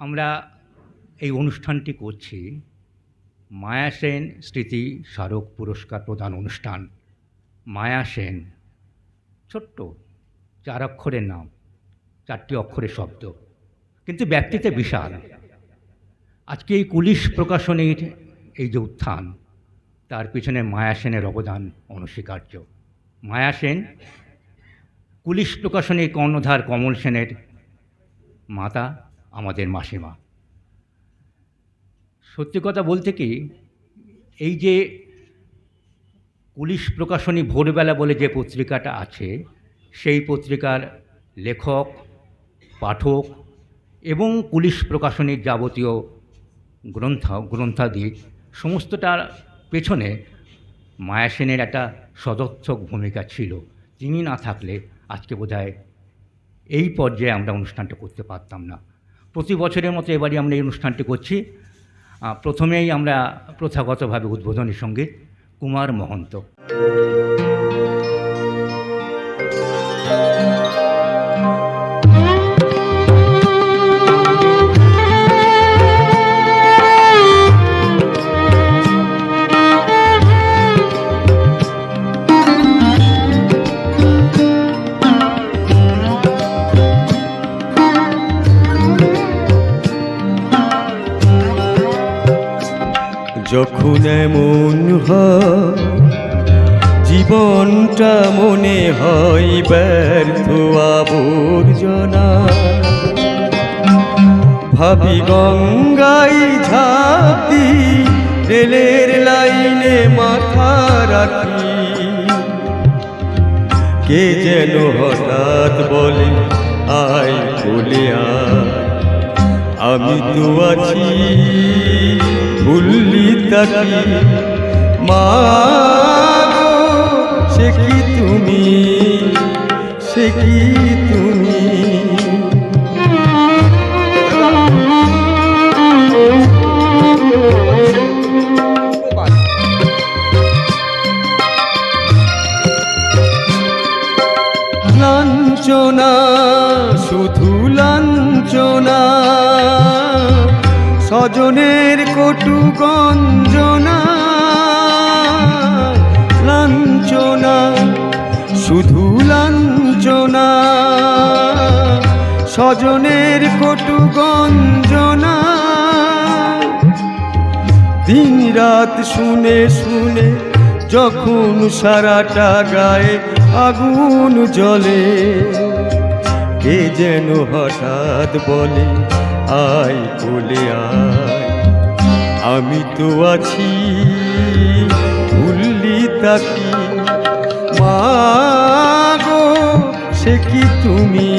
আমরা এই অনুষ্ঠানটি করছি মায়া সেন স্মৃতি স্মারক পুরস্কার প্রদান অনুষ্ঠান। মায়া সেন, ছোট্ট, চার অক্ষরের নাম, চারটি অক্ষরের শব্দ, কিন্তু ব্যক্তিতে বিশাল। আজকে এই কুলিশ প্রকাশনীর এই যে উত্থান, তার পিছনে মায়া সেনের অবদান অনস্বীকার্য। মায়া সেন, কুলিশ প্রকাশনী কর্ণধার কমল সেনের মাতা আমাদের মাসিমা। সত্যি কথা বলতে কি, এই যে পুলিশ প্রকাশনী ভোরবেলা বলে যে পত্রিকাটা আছে, সেই পত্রিকার লেখক, পাঠক এবং পুলিশ প্রকাশনীর যাবতীয় গ্রন্থ গ্রন্থাদি সমস্তটার পেছনে মায়া সেনের একটা সদর্থক ভূমিকা ছিল। তিনি না থাকলে আজকে বোধহয় এই পর্যায়ে আমরা অনুষ্ঠানটা করতে পারতাম না। প্রতি বছরের মতো এবারই আমরা এই অনুষ্ঠানটি করছি। প্রথমেই আমরা প্রথাগতভাবে উদ্বোধনী সংগীত কুমার মহন্ত। যখন এমন জীবনটা মনে হয় ব্যর্থ আবর্জনা। ভাবি গঙ্গাই ঝাঁপি রেলের লাইনে মাথা রাখি। কে যেন হঠাৎ বলে, আয় বলে আমি তো আছি। ভুললি তাকি। মা সে কি তুমি? সে কি তুমি? লাঞ্ছনা শুধু লাঞ্ছনা। স্বজনের কটু গঞ্জনা, লাঞ্ছনা, শুধু লাঞ্ছনা। স্বজনের কটু গঞ্জনা, দিন রাত শুনে শুনে যখন সারাটা গায়ে আগুন জ্বলে, কে যেন হঠাৎ বলে আয় বলে আয়? আমি তো আছি, ভুললি তাকি। মা গো, সে কি তুমি?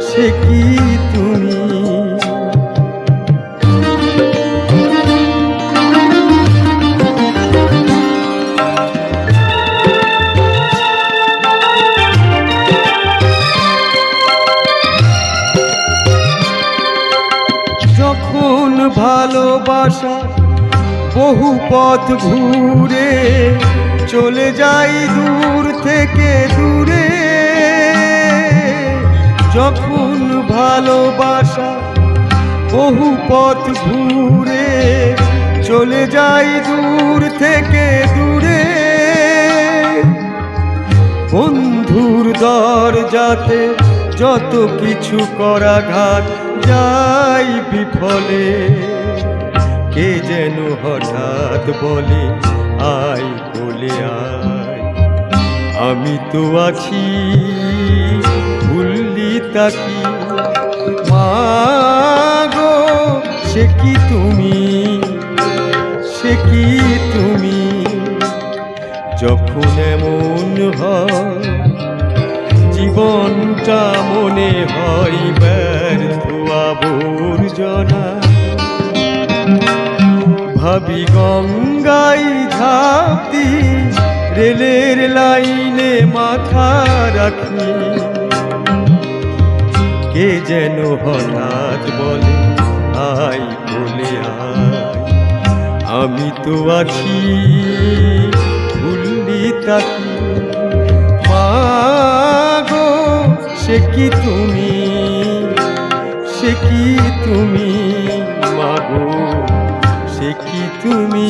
সে কি ভালোবাসা বহু পথ ঘুরে চলে যাই দূর থেকে দূরে। যখন ভালোবাসা বহু পথ ঘুরে চলে যাই দূর থেকে দূরে। বন্ধুর দরজাতে যত কিছু করা ঘাত যাই বিফলে, কে যেন হঠাৎ বলে, আয় বলে আয়। আমি তো আছি, ভুললি তাকি। মাগো সে কি তুমি? সে কি তুমি? যখন এমন হয় জীবনটা মনে হয় ব্যর্থ আবর্জনা। ভাবি গঙ্গাই ঝাঁপি, রেলের লাইনে মাথা রাখি। কে যেন হঠাৎ বলে, আয় বলে আমি তো আছি। ভুললি তাকি সে কি তুমি? সে কি তুমি মাগো সে কি তুমি?